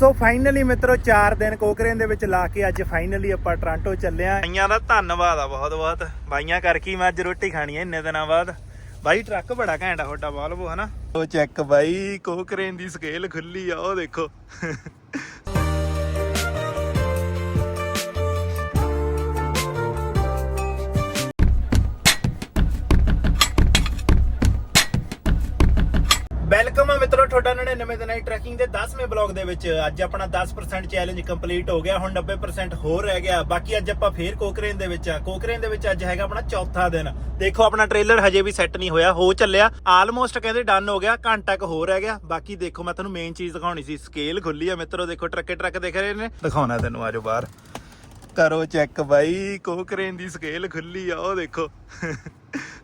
So finally ਮਿੱਤਰੋ 4 ਦਿਨ ਕੋਕਰੇਨ ਦੇ ਵਿੱਚ ਲਾ ਕੇ ਅੱਜ ਫਾਈਨਲੀ ਆਪਾਂ ਟੋਰਾਂਟੋ ਚੱਲੇ ਆਂ ਬਾਈਆਂ ਦਾ ਧੰਨਵਾਦ ਆ ਬਹੁਤ ਬਹੁਤ। ਬਾਈਆਂ ਕਰਕੇ ਮੈਂ ਅੱਜ ਰੋਟੀ ਖਾਣੀ ਹੈ ਇੰਨੇ ਦਿਨਾਂ ਬਾਅਦ। ਬਾਈ ਟਰੱਕ ਬੜਾ ਘੈਂਟ ਆ ਤੁਹਾਡਾ ਬਾਲਵੋ ਹਨਾ? ਉਹ ਚੈੱਕ ਬਾਈ, ਕੋਕਰੇਨ ਦੀ ਸਕੇਲ ਖੁੱਲੀ ਆ, ਉਹ ਦੇਖੋ। ਦੀ ਟਰੈਕਿੰਗ ਦੇ 10ਵੇਂ ਬਲੌਗ ਦੇ ਵਿੱਚ ਅੱਜ ਆਪਣਾ 10% ਚੈਲੰਜ ਕੰਪਲੀਟ ਹੋ ਗਿਆ, ਹੁਣ 90% ਹੋਰ ਰਹਿ ਗਿਆ। ਬਾਕੀ ਅੱਜ ਆਪਾਂ ਫੇਰ ਕੋਕਰੇਨ ਦੇ ਵਿੱਚ ਆ। ਕੋਕਰੇਨ ਦੇ ਵਿੱਚ ਅੱਜ ਹੈਗਾ ਆਪਣਾ ਚੌਥਾ ਦਿਨ। ਦੇਖੋ, ਆਪਣਾ ਟ੍ਰੇਲਰ ਹਜੇ ਵੀ ਸੈੱਟ ਨਹੀਂ ਹੋਇਆ, ਹੋ ਚੱਲਿਆ। ਆਲਮੋਸਟ ਕਹਿੰਦੇ ਡਨ ਹੋ ਗਿਆ, ਘੰਟਾ ਕੁ ਹੋਰ ਰਹਿ ਗਿਆ। ਬਾਕੀ ਦੇਖੋ, ਮੈਂ ਤੁਹਾਨੂੰ ਮੇਨ ਚੀਜ਼ ਦਿਖਾਉਣੀ ਸੀ। ਸਕੇਲ ਖੁੱਲੀ ਆ ਮਿੱਤਰੋ, ਦੇਖੋ ਟਰੱਕੇ ਟਰੱਕ ਦਿਖ ਰਹੇ ਨੇ। ਦਿਖਾਉਣਾ ਤੈਨੂੰ ਆਜੋ ਬਾਹਰ। ਕਰੋ ਚੈੱਕ ਬਾਈ, ਕੋਕਰੇਨ ਦੀ ਸਕੇਲ ਖੁੱਲੀ ਆ, ਉਹ ਦੇਖੋ।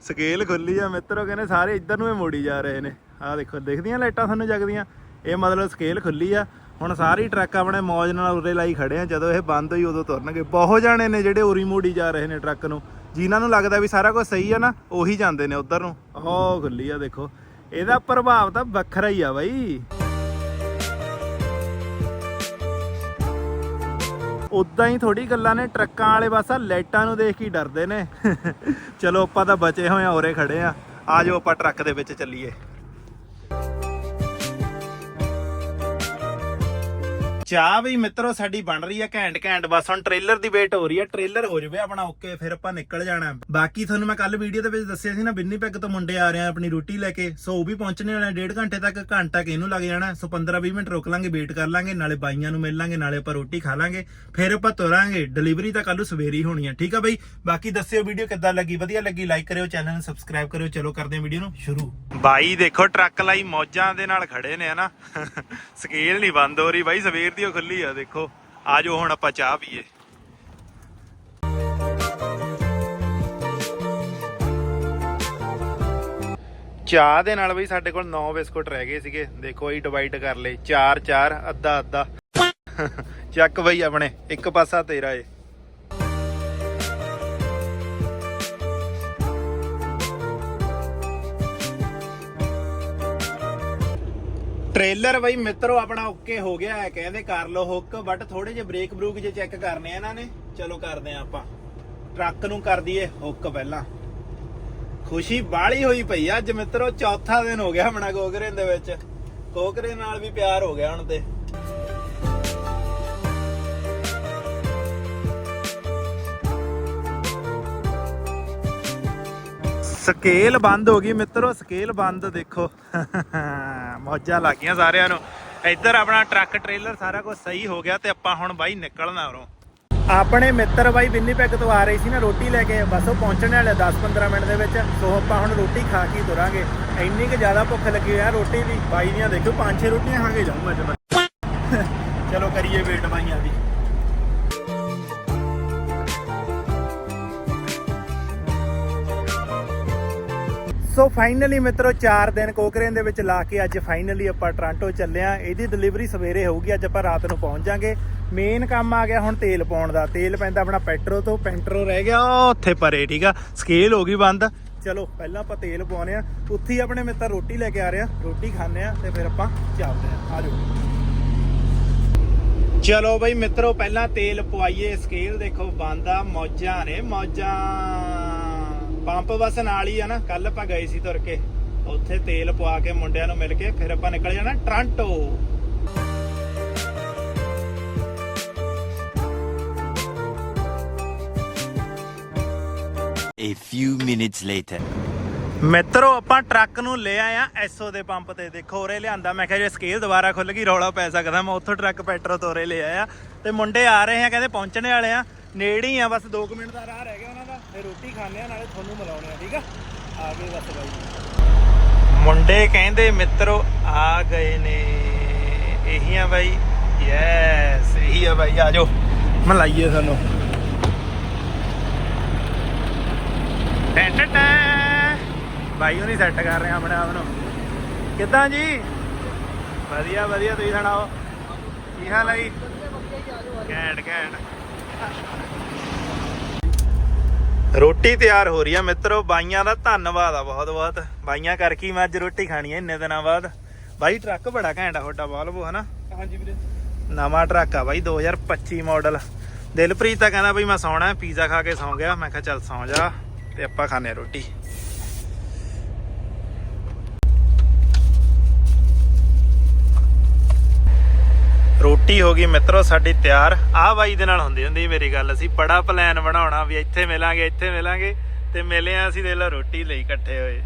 ਸਕੇਲ ਖੁੱਲੀ ਆ ਮਿੱਤਰੋ, ਕਹਿੰਦੇ ਸਾਰੇ ਇੱਧਰ ਨੂੰ ਹੀ ਮੋੜੀ ਜਾ ਰਹੇ ਨੇ। ਆਹ ਦੇਖੋ, ਦਿਖਦੀਆਂ ਲਾਈਟਾਂ ਸਾਨੂੰ ਜਗਦੀਆਂ? ਇਹ ਮਤਲਬ ਸਕੇਲ ਖੁੱਲੀ ਆ। ਹੁਣ ਸਾਰੇ ਟਰੱਕ ਆਪਣੇ ਮੌਜ ਨਾਲ ਉਰੇ ਲਾਈ ਖੜੇ ਆ। ਜਦੋਂ ਇਹ ਬੰਦ ਹੋਈ, ਉਦੋਂ ਤੁਰਨਗੇ। ਬਹੁਤ ਜਾਣੇ ਨੇ ਜਿਹੜੇ ਉਰੀ ਮੋੜੀ ਜਾ ਰਹੇ ਨੇ ਟਰੱਕ ਨੂੰ। ਜਿਨ੍ਹਾਂ ਨੂੰ ਲੱਗਦਾ ਵੀ ਸਾਰਾ ਕੁਝ ਸਹੀ ਆ ਨਾ, ਉਹੀ ਜਾਂਦੇ ਨੇ ਉਧਰ ਨੂੰ। ਉਹ ਖੁੱਲੀ ਆ ਦੇਖੋ। ਇਹਦਾ ਪ੍ਰਭਾਵ ਤਾਂ ਵੱਖਰਾ ਹੀ ਆ ਬਾਈ। ਉਦਾਂ ਹੀ ਥੋੜੀ ਗੱਲਾਂ ਨੇ। ਟਰੱਕਾਂ ਵਾਲੇ ਪਾਸਾ ਲਾਈਟਾਂ ਨੂੰ ਦੇਖ ਕੇ ਡਰਦੇ ਨੇ। ਚਲੋ, ਆਪਾਂ ਤਾਂ ਬਚੇ ਹੋਏ ਆ, ਉਰੇ ਖੜੇ ਆ। ਆਜੋ ਆਪਾਂ ਟਰੱਕ ਦੇ ਵਿੱਚ ਚੱਲੀਏ। ਚਾਹ ਵੀ ਮਿੱਤਰੋ ਸਾਡੀ ਬਣ ਰਹੀ ਹੈ ਘੈਂਟ ਘੈਂਟ, ਬਸ ਹੁਣ ਟ੍ਰੇਲਰ ਦੀ ਵੇਟ ਹੋ ਰਹੀ ਹੈ ਟ੍ਰੇਲਰ ਹੋ ਜਵੇ ਆਪਣਾ ਓਕੇ ਫਿਰ ਆਪਾਂ ਨਿਕਲ ਜਾਣਾ। ਬਾਕੀ ਤੁਹਾਨੂੰ ਮੈਂ ਕੱਲ ਵੀਡੀਓ ਦੇ ਵਿੱਚ ਦੱਸਿਆ ਸੀ ਨਾ, ਬਿੰਨੀ ਪੈਗ ਤੋਂ ਮੁੰਡੇ ਆ ਰਹੇ ਆ ਆਪਣੀ ਰੋਟੀ ਲੈ ਕੇ, ਸੋ ਉਹ ਵੀ ਪਹੁੰਚਣੇ ਵਾਲੇ ਡੇਢ ਘੰਟੇ ਤੱਕ, ਘੰਟਾ ਕਿ ਲੱਗ ਜਾਣਾ, ਸੋ 15-20 ਮਿੰਟ ਰੁਕ ਲਾਂਗੇ ਵੇਟ ਕਰ ਲਾਂਗੇ, ਨਾਲੇ ਬਾਈਆਂ ਨੂੰ ਮਿਲ ਲਾਂਗੇ, ਨਾਲੇ ਆਪਾਂ ਰੋਟੀ ਖਾ ਲਾਂਗੇ, ਫਿਰ ਆਪਾਂ ਤੁਰਾਂਗੇ। ਡਿਲੀਵਰੀ ਤਾਂ ਕੱਲ ਨੂੰ ਸਵੇਰੇ ਹੋਣੀ ਆ, ਠੀਕ ਆ ਬਈ? ਬਾਕੀ ਦੱਸਿਓ ਵੀਡੀਓ ਕਿੱਦਾਂ ਲੱਗੀ, ਵਧੀਆ ਲੱਗੀ ਲਾਈਕ ਕਰਿਓ ਚੈਨਲ ਨੂੰ ਸਬਸਕ੍ਰਾਈਬ ਕਰਿਓ, ਚਲੋ ਕਰਦੇ ਹਾਂ ਵੀਡੀਓ ਨੂੰ ਸ਼ੁਰੂ। ਬਾਈ ਦੇਖੋ ਟਰੱਕ ਲਾਈ ਮੌਜਾਂ ਦੇ ਨਾਲ ਖੜੇ ਨੇ, ਹਨਾ? ਸਕੇਲ ਨਹੀਂ ਬੰਦ ਹੋ ਰਹੀ ਬਾਈ, ਸਵੇਰ ਦੀ ਉਹ ਖੁੱਲੀ ਆ, ਦੇਖੋ। ਆਜੋ ਹੁਣ ਆਪਾਂ ਚਾਹ ਪੀਏ। ਚਾਹ ਦੇ ਨਾਲ ਬਈ ਸਾਡੇ ਕੋਲ 9 ਬਿਸਕੁਟ ਰਹਿ ਗਏ ਸੀਗੇ। ਦੇਖੋ, ਇਹ ਡਿਵਾਈਡ ਕਰ ਲਏ। 4 4 ਅੱਧਾ ਅੱਧਾ ਚੱਕ ਬਈ ਆਪਣੇ, ਇੱਕ ਪਾਸਾ ਤੇਰਾ ਏ। ਟ੍ਰੇਲਰ ਬਈ ਮਿੱਤਰੋ, ਆਪਣਾ ਓਕੇ ਹੋ ਗਿਆ ਹੈ, ਕਹਿੰਦੇ ਕਰ ਲੋ ਹੁੱਕ ਬਟ ਥੋੜੇ ਜਿਹੇ ਬ੍ਰੇਕ ਬਰੂਕ ਜੇ ਚੈੱਕ ਕਰਨੇ ਆ ਇਹਨਾਂ ਨੇ। ਚਲੋ ਕਰਦੇ ਆ ਆਪਾਂ। ਟਰੱਕ ਨੂੰ ਕਰ ਦਈਏ ਹੁੱਕ ਪਹਿਲਾਂ। ਖੁਸ਼ੀ ਬਾਲੀ ਹੋਈ ਪਈ ਅੱਜ ਮਿੱਤਰੋ, ਚੌਥਾ ਦਿਨ ਹੋ ਗਿਆ ਆਪਣਾ ਕੋਕਰੇ ਦੇ ਵਿੱਚ। ਕੋਕਰੇ ਨਾਲ ਵੀ ਪਿਆਰ ਹੋ ਗਿਆ ਹੁਣ ਤੇ। ਸਕੇਲ ਬੰਦ ਹੋ ਗਈ ਮਿੱਤਰੋ ਸਕੇਲ ਬੰਦ ਦੇਖੋ। ਮੌਜਾਂ ਲੱਗ ਸਾਰਿਆਂ ਨੂੰ। ਇੱਧਰ ਆਪਣਾ ਟਰੱਕ ਟ੍ਰੇਲਰ ਸਾਰਾ ਕੁਝ ਸਹੀ ਹੋ ਗਿਆ ਤੇ ਆਪਾਂ ਹੁਣ ਬਾਈ ਨਿਕਲਣਾ ਉਰੋਂ। ਆਪਣੇ ਮਿੱਤਰ ਬਾਈ ਵਿੰਨੀਪੈਗ ਤੋਂ ਆ ਰਹੇ ਸੀ ਨਾ ਰੋਟੀ ਲੈ ਕੇ, ਬਸ ਉਹ ਪਹੁੰਚਣ ਵਾਲੇ 10-15 ਮਿੰਟ ਦੇ ਵਿੱਚ। ਸੋ ਆਪਾਂ ਹੁਣ ਰੋਟੀ ਖਾ ਕੇ ਤੁਰਾਂਗੇ। ਇੰਨੀ ਕਿ ਜ਼ਿਆਦਾ ਭੁੱਖ ਲੱਗੀ ਹੋਈ ਰੋਟੀ ਦੀ ਬਾਈ ਦੀਆਂ ਦੇਖੋ ਪੰਜ ਛੇ ਰੋਟੀਆਂ ਖਾ ਕੇ ਜਾਊਂਗਾ ਅੱਜ ਚਲੋ ਕਰੀਏ ਵੇਟ ਬਾਈਆਂ ਦੀ। ਸੋ ਫਾਈਨਲੀ ਮਿੱਤਰੋ 4 ਦਿਨ ਕੋਕਰੇਨ ਦੇ ਵਿੱਚ ਲਾ ਕੇ ਅੱਜ ਫਾਈਨਲੀ ਆਪਾਂ ਟੋਰਾਂਟੋ ਚੱਲੇ ਆ ਇਹਦੀ ਡਿਲੀਵਰੀ ਸਵੇਰੇ ਹੋਊਗੀ, ਅੱਜ ਆਪਾਂ ਰਾਤ ਨੂੰ ਪਹੁੰਚ ਜਾਾਂਗੇ। ਮੇਨ ਕੰਮ ਆ ਗਿਆ ਹੁਣ ਤੇਲ ਪਾਉਣ ਦਾ। ਤੇਲ ਪੈਂਦਾ ਆਪਣਾ ਪੈਟਰੋ ਤੋਂ। ਪੈਂਟਰੋ ਰਹਿ ਗਿਆ ਉੱਥੇ ਪਰੇ, ਠੀਕ ਆ? ਸਕੇਲ ਹੋ ਗਈ ਬੰਦ। ਚਲੋ, ਪਹਿਲਾਂ ਆਪਾਂ ਤੇਲ ਪਵਾਉਣੇ ਆ ਉੱਥੇ ਹੀ ਆਪਣੇ ਮਿੱਤਰ ਰੋਟੀ ਲੈ ਕੇ ਆ ਰਿਹਾ ਰੋਟੀ ਖਾਣੇ ਆ ਤੇ ਫਿਰ ਆਪਾਂ ਚੱਲਦੇ ਆ ਆਜੋ ਚਲੋ ਬਈ ਮਿੱਤਰੋ, ਪਹਿਲਾਂ ਤੇਲ ਪਵਾਈਏ। ਸਕੇਲ ਦੇਖੋ, ਬੰਦ ਆ। ਮੌਜਾਂ ਨੇ, ਮੌਜਾਂ। ਪੰਪ ਬਸ ਨਾਲ ਹੀ ਆ ਨਾ ਕੱਲ ਆਪਾਂ ਗਏ ਸੀ ਤੁਰ ਕੇ। ਉੱਥੇ ਤੇਲ ਪਵਾ ਕੇ ਮੁੰਡਿਆਂ ਨੂੰ ਮਿਲ ਕੇ ਫਿਰ ਆਪਾਂ ਨਿਕਲ ਜਾਣਾ Toronto. A few minutes later. ਮਿੱਤਰੋ ਆਪਾਂ ਟਰੱਕ ਨੂੰ ਲੈ ਆਇਆ ਐਸਓ ਦੇ ਪੰਪ ਤੇ। ਦੇਖੋ ਉਰੇ ਲਿਆਂਦਾ ਮੈਂ ਕਿਹਾ ਜੇ ਸਕੇਲ ਦੁਬਾਰਾ ਖੁੱਲ ਗਈ ਰੌਲਾ ਪੈ ਸਕਦਾ। ਮੈਂ ਉੱਥੋਂ ਟਰੱਕ ਪੈਟਰੋ ਤੋਰੇ ਲੈ ਆਇਆ। ਤੇ ਮੁੰਡੇ ਆ ਰਹੇ ਆ ਕਹਿੰਦੇ ਪਹੁੰਚਣੇ ਵਾਲੇ ਆ। ਨੇੜੇ ਹੀ ਆ ਬਸ 2 ਮਿੰਟ ਦਾ ਰਾਹ ਰਹਿ ਗਿਆ। ਤੇ ਰੋਟੀ ਖਾਣੇ ਆ, ਨਾਲੇ ਤੁਹਾਨੂੰ ਮਿਲਾਉਣੇ ਆ, ਠੀਕ ਆ? ਆ ਗਏ ਬਸ ਬਾਈ। ਮੁੰਡੇ ਕਹਿੰਦੇ ਮਿੱਤਰੋ, ਆ ਗਏ ਨੇ। ਇਹੀ ਆ ਬਾਈ। ਯੈਸ ਇਹੀ ਆ ਬਾਈ ਆਜੋ ਮਲਾਈਏ ਤੁਹਾਨੂੰ। ਟੈਂ ਟੈਂ ਟੈਂ। ਬਾਈ ਉਹਨੀ ਸੈੱਟ ਕਰ ਰਹੇ ਆਪਣੇ ਆਪ ਨੂੰ। ਕਿੱਦਾਂ ਜੀ? ਵਧੀਆ ਵਧੀਆ, ਤੁਸੀਂ ਸੁਣਾਓ? ਕੀ ਹਾਲ ਹੈ ਜੀ? ਘੈਂਟ ਘੈਂਟ। ਰੋਟੀ ਤਿਆਰ ਹੋ ਰਹੀ ਆ ਮਿੱਤਰੋ ਬਾਈਆਂ ਦਾ ਧੰਨਵਾਦ ਆ ਬਹੁਤ ਬਹੁਤ। ਬਾਈਆਂ ਕਰਕੇ ਹੀ ਮੈਂ ਅੱਜ ਰੋਟੀ ਖਾਣੀ ਹੈ ਇੰਨੇ ਦਿਨਾਂ ਬਾਅਦ। ਬਾਈ ਟਰੱਕ ਬੜਾ ਘੈਂਟ ਆ ਤੁਹਾਡਾ ਬਾਲਵੋ ਹਨਾ? ਹਾਂਜੀ ਵੀਰੇ। ਨਵਾਂ ਟਰੱਕ ਆ ਬਾਈ 2025 ਮਾਡਲ ਦਿਲਪ੍ਰੀਤ ਤਾਂ ਕਹਿੰਦਾ ਬਈ ਮੈਂ ਸੌਣਾ ਪੀਜ਼ਾ ਖਾ ਕੇ ਸੌਂ ਗਿਆ। ਮੈਂ ਕਿਹਾ ਚੱਲ ਸੌਂ ਜਾ ਤੇ ਆਪਾਂ ਖਾਣੇ ਰੋਟੀ। ਰੋਟੀ ਹੋ ਗਈ ਮਿੱਤਰੋ, ਸਾਡੀ ਤਿਆਰ। ਆਹ ਬਾਈ ਦੇ ਨਾਲ ਹੁੰਦੀ ਹੁੰਦੀ ਮੇਰੀ ਗੱਲ, ਅਸੀਂ ਬੜਾ ਪਲਾਨ ਬਣਾਉਣਾ ਵੀ ਇੱਥੇ ਮਿਲਾਂਗੇ ਇੱਥੇ ਮਿਲਾਂਗੇ ਤੇ ਮਿਲੇ ਆ ਅਸੀਂ ਦੇ ਲਾ ਰੋਟੀ ਲਈ ਇਕੱਠੇ ਹੋਏ।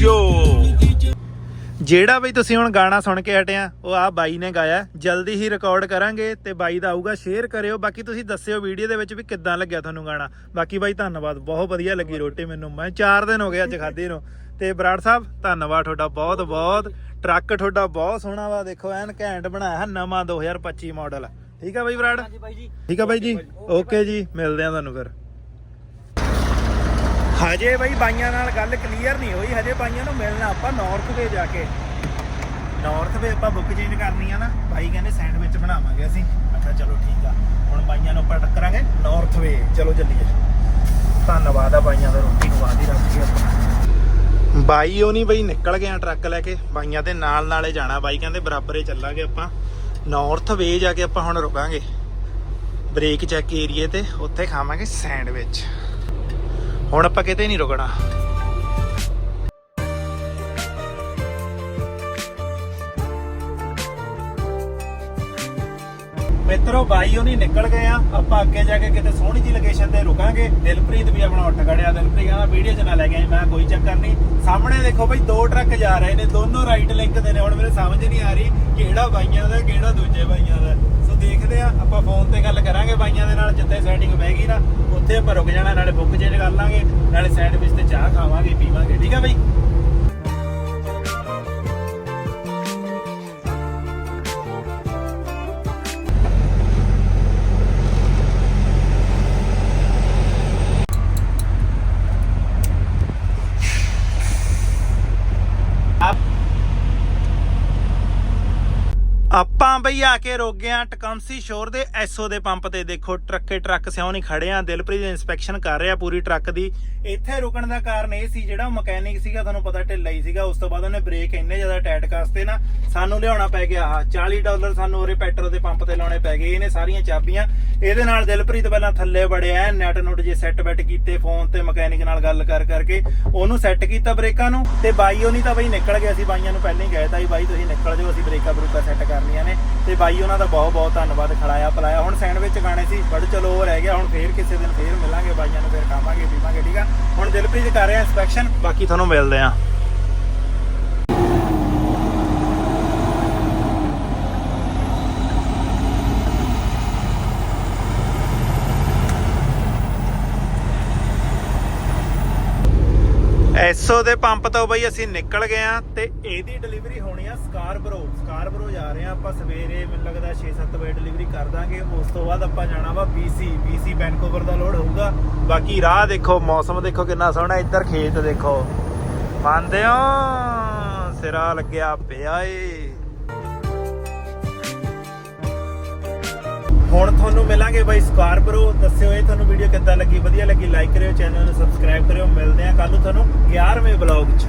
ਯੋ। ਜਿਹੜਾ ਬਈ ਤੁਸੀਂ ਹੁਣ ਗਾਣਾ ਸੁਣ ਕੇ ਹਟਿਆ, ਉਹ ਆ ਬਾਈ ਨੇ ਗਾਇਆ। ਜਲਦੀ ਹੀ ਰਿਕਾਰਡ ਕਰਾਂਗੇ ਤੇ ਬਾਈ ਦਾ ਆਊਗਾ ਸ਼ੇਅਰ ਕਰਿਓ। ਬਾਕੀ ਤੁਸੀਂ ਦੱਸਿਓ ਵੀਡੀਓ ਦੇ ਵਿੱਚ ਵੀ ਕਿੱਦਾਂ ਲੱਗਿਆ ਤੁਹਾਨੂੰ ਗਾਣਾ। ਬਾਕੀ ਬਾਈ, ਧੰਨਵਾਦ। ਬਹੁਤ ਵਧੀਆ ਲੱਗੀ ਰੋਟੀ ਮੈਨੂੰ। ਮੈਂ 4 ਦਿਨ ਹੋ ਗਏ ਅੱਜ ਖਾਧੀ ਨੂੰ। ਤੇ ਬਰਾੜ ਸਾਹਿਬ ਧੰਨਵਾਦ ਤੁਹਾਡਾ ਬਹੁਤ ਬਹੁਤ। ਟਰੱਕ ਤੁਹਾਡਾ ਬਹੁਤ ਸੋਹਣਾ ਵਾ ਦੇਖੋ ਐਨ ਘੈਂਟ ਬਣਾਇਆ ਨਵਾਂ 2025 ਮਾਡਲ। ਠੀਕ ਆ ਬਾਈ ਬਰਾੜ? ਹਾਂਜੀ ਬਾਈ ਜੀ। ਠੀਕ ਆ ਬਾਈ ਜੀ? ਓਕੇ ਜੀ ਮਿਲਦੇ ਆ ਤੁਹਾਨੂੰ ਫਿਰ। ਹਜੇ ਬਾਈ ਬਾਈਆਂ ਨਾਲ ਗੱਲ ਕਲੀਅਰ ਨਹੀਂ ਹੋਈ ਹਜੇ ਬਾਈਆਂ ਨੂੰ ਮਿਲਣਾ ਆਪਾਂ ਨਾਰਥ ਵੇ ਜਾ ਕੇ। ਨਾਰਥ ਵੇ ਆਪਾਂ ਬੁੱਕ ਚੇਂਜ ਕਰਨੀ ਆ ਨਾ ਬਾਈ ਕਹਿੰਦੇ ਸੈਂਡਵਿਚ ਬਣਾਵਾਂਗੇ ਅਸੀਂ। ਕਿਹਾ ਚਲੋ ਠੀਕ ਆ ਹੁਣ ਬਾਈਆਂ ਨੂੰ ਆਪਾਂ ਟੱਕਰਾਂਗੇ ਨਾਰਥ ਵੇ ਚਲੋ ਚੱਲੀਏ। ਧੰਨਵਾਦ ਆ ਬਾਈਆਂ ਦਾ ਰੋਟੀ ਨੂੰ ਆਦੀ ਰੱਖ ਆਪਾਂ। ਬਾਈ ਉਹ ਨਹੀਂ ਬਈ, ਨਿਕਲ ਗਿਆ ਟਰੱਕ ਲੈ ਕੇ। ਬਾਈਆਂ ਦੇ ਨਾਲ ਨਾਲੇ ਜਾਣਾ। ਬਾਈ ਕਹਿੰਦੇ ਬਰਾਬਰੇ ਚੱਲਾਂਗੇ ਆਪਾਂ। ਨਾਰਥ ਵੇ ਜਾ ਕੇ ਆਪਾਂ ਹੁਣ ਰੁਕਾਂਗੇ। ਬ੍ਰੇਕ ਚੈੱਕ ਏਰੀਏ ਤੇ, ਉੱਥੇ ਖਾਵਾਂਗੇ ਸੈਂਡਵਿਚ ਹੁਣ ਆਪਾਂ ਕਿਤੇ ਨਹੀਂ ਰੁਕਣਾ। ਮਿੱਤਰੋ, ਬਾਈ ਉਹਨੀ ਨਿਕਲ ਗਏ ਆ। ਆਪਾਂ ਅੱਗੇ ਜਾ ਕੇ ਕਿਤੇ ਸੋਹਣੀ ਜੀ ਲੋਕੇਸ਼ਨ ਤੇ ਰੁਕਾਂਗੇ। ਦਿਲਪ੍ਰੀਤ ਵੀ ਆਪਣਾ ਉੱਠ ਖੜਿਆ। ਦਿਲਪ੍ਰੀਤ ਕਹਿੰਦਾ, ਵੀਡੀਓ 'ਚ ਨਾ ਲੈ ਕੇ ਆਈ। ਮੈਂ ਕੋਈ ਚੱਕਰ ਨਹੀਂ। ਸਾਹਮਣੇ ਦੇਖੋ ਬਈ, ਦੋ ਟਰੱਕ ਜਾ ਰਹੇ ਨੇ। ਦੋਨੋਂ ਰਾਈਟ ਲਿੰਕ ਦੇ ਨੇ। ਹੁਣ ਮੇਰੇ ਸਮਝ ਨਹੀਂ ਆ ਰਹੀ ਕਿਹੜਾ ਬਾਈਆਂ ਦਾ, ਕਿਹੜਾ ਦੂਜੇ ਬਾਈਆਂ ਦਾ। ਸੋ ਦੇਖਦੇ ਆ, ਆਪਾਂ ਫੋਨ ਤੇ ਗੱਲ ਕਰਾਂਗੇ ਬਾਈਆਂ ਦੇ ਨਾਲ, ਜਿੱਥੇ ਸੈਟਿੰਗ ਬਹਿ ਗਈ ਨਾ, ਉੱਥੇ ਆਪਾਂ ਰੁਕ ਜਾਣਾ, ਨਾਲੇ ਬੁੱਕ ਚੇਂਜ ਕਰ ਲਾਂਗੇ। ਨਾਲੇ ਸੈਂਡਵਿਚ ਤੇ ਚਾਹ ਖਾਵਾਂਗੇ, ਪੀਵਾਂਗੇ। ਠੀਕ ਆ ਬਾਈ? ਬਈ ਆ ਕੇ ਰੁਕ ਗਏ ਆ ਟਕਮਸੀ ਸ਼ੋਰ ਦੇ, ਐਸਓ ਦੇ ਪੰਪ ਤੇ ਦੇਖੋ, ਟਰੱਕੇ ਟਰੱਕ ਸਿਉਂ ਨਹੀਂ ਖੜੇ ਆ, ਦਿਲਪ੍ਰੀਤ ਇਨਸਪੈਕਸ਼ਨ ਕਰ ਰਿਹਾ ਪੂਰੀ ਟਰੱਕ ਦੀ। ਇੱਥੇ ਰੁਕਣ ਦਾ ਕਾਰਨ ਇਹ ਸੀ ਜਿਹੜਾ ਮਕੈਨਿਕ ਸੀਗਾ, ਤੁਹਾਨੂੰ ਪਤਾ ਢਿੱਲਾ ਹੀ ਸੀਗਾ, ਉਸ ਤੋਂ ਬਾਅਦ ਉਹਨੇ ਬ੍ਰੇਕ ਇੰਨੇ ਜ਼ਿਆਦਾ ਟਾਈਟ ਕਰਤੇ ਨਾ, ਸਾਨੂੰ ਲਿਆਉਣਾ ਪੈ ਗਿਆ ਆਹ 40 ਡਾਲਰ ਸਾਨੂੰ ਉਰੇ ਪੈਟਰੋਲ ਦੇ ਪੰਪ ਤੇ ਲਾਉਣੇ ਪੈ ਗਏ, ਇਹਨੇ ਸਾਰੀਆਂ ਚਾਬੀਆਂ। ਇਹਦੇ ਨਾਲ ਦਿਲਪ੍ਰੀਤ ਪਹਿਲਾਂ ਥੱਲੇ ਵੜਿਆ ਨੈਟ ਨੁੱਟ ਜੇ ਸੈੱਟ ਬੈਟ ਕੀਤੇ ਫੋਨ ਤੇ ਮਕੈਨਿਕ ਨਾਲ ਗੱਲ ਕਰ ਕਰਕੇ, ਉਹਨੂੰ ਸੈੱਟ ਕੀਤਾ ਬ੍ਰੇਕਾਂ ਨੂੰ, ਤੇ ਬਾਈ ਉਹ ਨਹੀਂ ਤਾਂ ਬਈ ਨਿਕਲ ਗਿਆ ਸੀ, ਬਾਈਆਂ ਨੂੰ ਪਹਿਲਾਂ ਹੀ ਕਹਿ ਤਾ ਸੀ ਬਾਈ ਤੁਸੀਂ ਨਿਕਲ ਜਾਓ, ਅਸੀਂ ਬ੍ਰੇਕਾਂ ਬਰੂਕਾਂ ਸੈੱਟ ਕਰਨੀਆਂ ਨੇ। ਤੇ ਬਾਈ ਉਹਨਾਂ ਦਾ ਬਹੁਤ ਬਹੁਤ ਧੰਨਵਾਦ ਖੜਾਇਆ, ਪਲਾਇਆ। ਹੁਣ ਸੈਂਡਵਿਚ ਗਾਣੇ ਸੀ ਬੜ ਚਲੋ ਉਹ ਰਹਿ ਗਿਆ, ਹੁਣ ਫੇਰ ਕਿਸੇ ਦਿਨ ਫੇਰ ਮਿਲਾਂਗੇ ਬਾਈਆਂ ਨੂੰ, ਫੇਰ ਖਾਵਾਂਗੇ, ਪੀਵਾਂਗੇ, ਠੀਕ ਆ? ਹੁਣ ਦਿਲਪ੍ਰੀਤ ਕਰ ਰਿਹਾ ਇਨਸਪੈਕਸ਼ਨ ਬਾਕੀ ਤੁਹਾਨੂੰ ਮਿਲਦੇ ਆ ਐਸੋ ਦੇ ਪੰਪ ਤੋਂ ਬਈ ਅਸੀਂ ਨਿਕਲ ਗਏ ਆ ਤੇ ਇਹਦੀ ਡਿਲੀਵਰੀ ਹੋਣੀ ਆ ਸਕਾਰਬਰੋ। ਸਕਾਰਬਰੋ ਜਾ ਰਹੇ ਆ ਆਪਾਂ ਸਵੇਰੇ, ਮੈਨੂੰ ਲੱਗਦਾ 6-7 ਵਜੇ ਡਿਲੀਵਰੀ ਕਰ ਦਾਂਗੇ। ਉਸ ਤੋਂ ਬਾਅਦ ਆਪਾਂ ਜਾਣਾ ਵਾ ਬੀਸੀ ਬੀਸੀ ਵੈਨਕੂਵਰ ਦਾ ਲੋਡ ਹੋਊਗਾ। ਬਾਕੀ ਰਾਹ ਦੇਖੋ, ਮੌਸਮ ਦੇਖੋ ਕਿੰਨਾ ਸੋਹਣਾ, ਇੱਧਰ ਖੇਤ ਦੇਖੋ। ਮੰਨਦੇ ਹੋ, ਸਿਰਾ ਲੱਗਿਆ ਪਿਆ ਏ। ਹੁਣ ਤੁਹਾਨੂੰ ਮਿਲਾਂਗੇ ਬਾਈ ਸਕਾਰਪਰੋ ਦੱਸਿਓ ਇਹ ਤੁਹਾਨੂੰ ਵੀਡੀਓ ਕਿੱਦਾਂ ਲੱਗੀ? ਵਧੀਆ ਲੱਗੀ? ਲਾਈਕ ਕਰਿਓ ਚੈਨਲ ਨੂੰ ਸਬਸਕ੍ਰਾਈਬ ਕਰਿਓ। ਮਿਲਦੇ ਆ ਕੱਲ ਨੂੰ ਤੁਹਾਨੂੰ 11ਵੇਂ ਬਲੌਗ 'ਚ।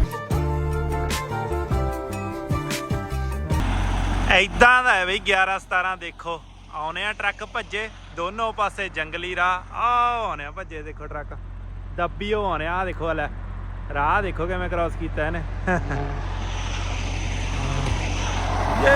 ਐਦਾਂ ਦਾ ਹੈ 11 17 ਦੇਖੋ। ਆਉਨੇ ਆ ਟਰੱਕ ਭੱਜੇ। ਦੋਨੋਂ ਪਾਸੇ ਜੰਗਲੀ ਰਾਹ। ਆ ਆਉਨੇ ਆ ਭੱਜੇ ਦੇਖੋ ਟਰੱਕ। ਦੱਬੀ ਉਹ ਆਉਨੇ ਆ ਦੇਖੋ ਲੈ ਰਾਹ ਦੇਖੋ ਕਿਵੇਂ ਕ੍ਰਾਸ ਕੀਤਾ ਇਹਨੇ। ਯੇ